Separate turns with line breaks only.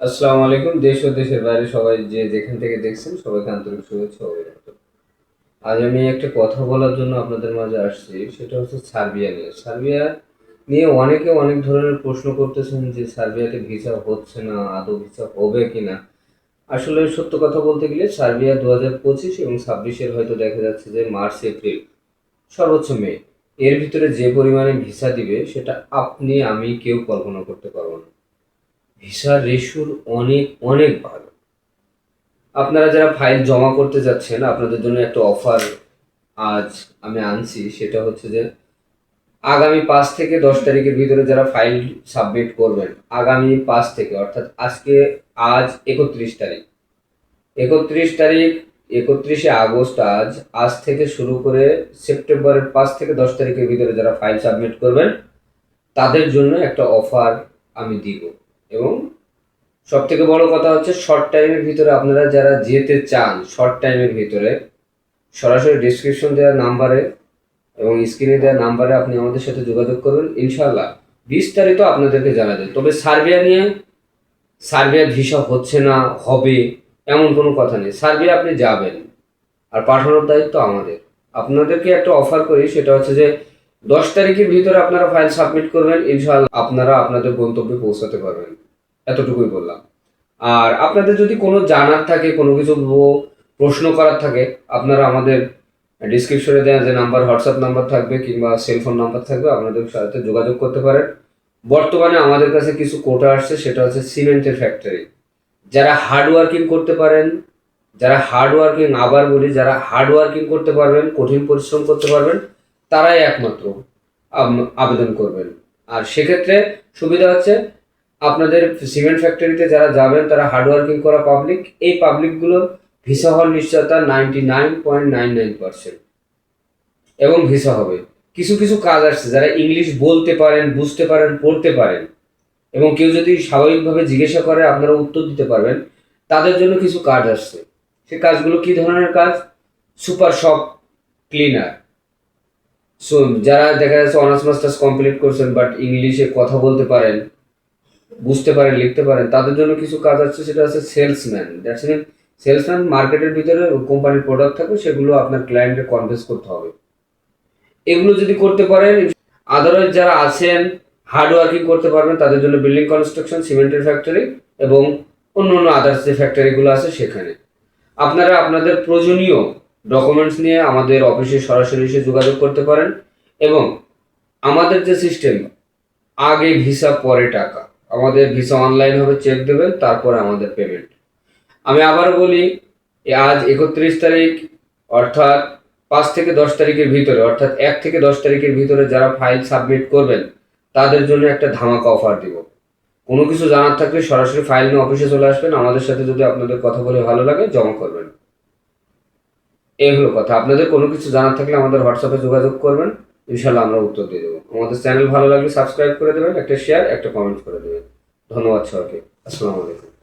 আসসালামু আলাইকুম। দেশ ও দেশের বাইরে সবাই যে যেখান থেকে দেখছেন, সবাইকে আন্তরিক শুভেচ্ছা অভিনন্দন। আজ আমি একটা কথা বলার জন্য আপনাদের মাঝে আসছি, সেটা হচ্ছে সার্বিয়া নিয়ে। সার্বিয়া নিয়ে অনেকে অনেক ধরনের প্রশ্ন করতেছেন যে সার্বিয়াতে ভিসা হচ্ছে না, আদৌ ভিসা হবে কিনা। আসলে সত্য কথা বলতে গেলে সার্বিয়া দু হাজার পঁচিশ এবং ছাব্বিশের হয়তো দেখা যাচ্ছে যে মার্চ, এপ্রিল, সর্বোচ্চ মে, এর ভিতরে যে পরিমাণে ভিসা দিবে, সেটা আপনি, আমি কেউ কল্পনা করতে পারব না। ভিসার রেশুর অনেক অনেক ভালো। আপনারা যারা ফাইল জমা করতে যাচ্ছেন, আপনাদের জন্য একটা অফার আজ আমি আনছি। সেটা হচ্ছে যে, আগামী পাঁচ থেকে দশ তারিখের ভিতরে যারা ফাইল সাবমিট করবেন, আগামী পাঁচ থেকে, অর্থাৎ আজকে, আজ একত্রিশ তারিখ। একত্রিশ তারিখ, একত্রিশে আগস্ট আজ আজ থেকে শুরু করে সেপ্টেম্বরের পাঁচ থেকে দশ তারিখের ভিতরে যারা ফাইল সাবমিট করবেন, তাদের জন্য একটা অফার আমি দিব। এবং সব থেকে বড় কথা হচ্ছে শর্ট টাইমের ভিতরে আপনারা যারা যেতে চান শর্ট টাইমের ভিতরে, সরাসরি ডিসক্রিপশন দেওয়া নাম্বারে এবং স্ক্রিনে দেওয়া নাম্বারে আপনি আমাদের সাথে যোগাযোগ করবেন ইনশাল্লাহ বিস্তারিত আপনাদেরকে জানা যায় তবে সার্বিয়া নিয়ে, সার্বিয়া ভিসা হচ্ছে না, হবে, এমন কোনো কথা নেই। সার্বিয়া আপনি যাবেন। আর পাঠানোর দায়িত্ব আমাদের। আপনাদেরকে একটা অফার করি, সেটা হচ্ছে যে দশ তারিখের ভিতরে আপনারা ফাইল সাবমিট করবেন, ইনশাআল্লাহ আপনারা আপনাদের গন্তব্যে পৌঁছাতে পারবেন। এতটুকুই বললাম। আর আপনাদের যদি কোনো জানার থাকে, কোনো কিছু প্রশ্ন করার থাকে, আপনারা আমাদের ডিসক্রিপশনে দেওয়া যে নাম্বার হোয়াটসঅ্যাপ নাম্বার থাকবে কিংবা সেলফোন নাম্বার থাকবে, আপনাদের সাথে যোগাযোগ করতে পারেন। বর্তমানে আমাদের কাছে কিছু কোটা আসছে, সেটা হচ্ছে সিমেন্টের ফ্যাক্টরি যারা হার্ড ওয়ার্কিং করতে পারেন, যারা হার্ড ওয়ার্কিং আবার বলি, যারা হার্ড ওয়ার্কিং করতে পারবেন, কঠিন পরিশ্রম করতে পারবেন তারাই একমাত্র আবেদন করবেন। আর সেক্ষেত্রে সুবিধা হচ্ছে আপনাদের সিমেন্ট ফ্যাক্টরিতে যারা যাবেন, তারা হার্ড ওয়ার্কিং করা পাবলিক এই পাবলিকগুলো ভিসা হওয়ার নিশ্চয়তা ninety nine point nine nine percent এবং ভিসা হবে। কিছু কিছু কাজ আসছে যারা ইংলিশ বলতে পারেন, বুঝতে পারেন, পড়তে পারেন এবং কেউ যদি স্বাভাবিকভাবে জিজ্ঞাসা করে, আপনারা উত্তর দিতে পারবেন, তাদের জন্য কিছু কাজ আসছে। সে কাজগুলো কি ধরনের কাজ? সুপার শপ ক্লিনার সো যারা দেখা যাচ্ছে অনার্স মাস্টার্স কমপ্লিট করছেন বাট ইংলিশে কথা বলতে পারেন, বুঝতে পারেন, লিখতে পারেন, তাদের জন্য কিছু কাজ আছে, সেটা হচ্ছে সেলসম্যান দ্যাটস মিন সেলসম্যান মার্কেটের ভিতরে কোম্পানির প্রোডাক্ট থাকবে, সেগুলো আপনার ক্লায়েন্টে কনভেন্স করতে হবে। এগুলো যদি করতে পারেন আদারওয়াইজ যারা আছেন হার্ড ওয়ার্কিং করতে পারবেন, তাদের জন্য বিল্ডিং কনস্ট্রাকশন সিমেন্টের ফ্যাক্টরি এবং অন্য অন্য আদার্স যে ফ্যাক্টরিগুলো আছে সেখানে। আপনারা আপনাদের প্রয়োজনীয় ডকুমেন্টস নিয়ে আমাদের অফিসে সরাসরি এসে যোগাযোগ করতে পারেন এবং আমাদের যে সিস্টেম আগে ভিসা পরে টাকা। আমাদের ভিসা অনলাইন হবে চেক দেবেন, তারপরে আমাদের পেমেন্ট আমি আবার বলি আজ একত্রিশ তারিখ, অর্থাৎ পাঁচ থেকে দশ তারিখের ভিতরে, অর্থাৎ এক থেকে দশ তারিখের ভিতরে যারা ফাইল সাবমিট করবেন, তাদের জন্য একটা ধামাকা অফার দিব। কোনো কিছু জানার থাকলে সরাসরি ফাইল নিয়ে অফিসে চলে আসবেন। আমাদের সাথে যদি আপনাদের কথা বলে ভালো লাগে, জমা করবেন। এই হলো কথা। আপনাদের কোনো কিছু জানার থাকলে আমাদের হোয়াটসঅ্যাপে যোগাযোগ করবেন। ইনশাল্লাহ আমরা উত্তর দিয়ে দেবো। আমাদের চ্যানেল ভালো লাগলে সাবস্ক্রাইব করে দেবেন, একটা শেয়ার একটা কমেন্ট করে দেবেন। ধন্যবাদ সবাইকে। আসসালামু আলাইকুম।